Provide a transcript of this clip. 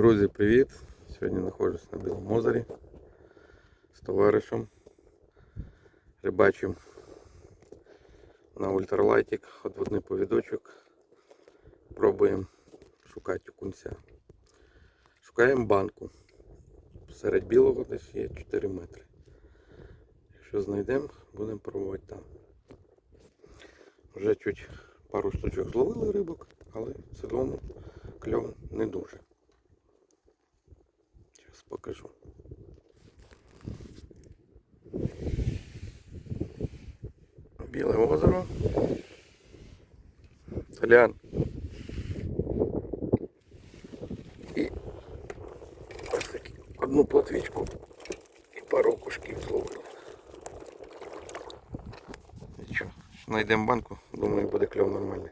Друзі, привіт! Сьогодні знаходжусь на Білому озері з товаришем. Рибачим на ультралайтик, одводний повідочок. Пробуємо шукати окунця. Шукаємо банку. Серед білого десь є 4 метри. Якщо знайдемо, будемо пробувати там. Вже чуть пару штучок зловили рибок, але в цілому кльов не дуже. Зараз покажу. Біле озеро. Толян. І ось такі одну платвічку і пару кушків зловили. Нічого, знайдемо банку, думаю, буде кльов нормальний.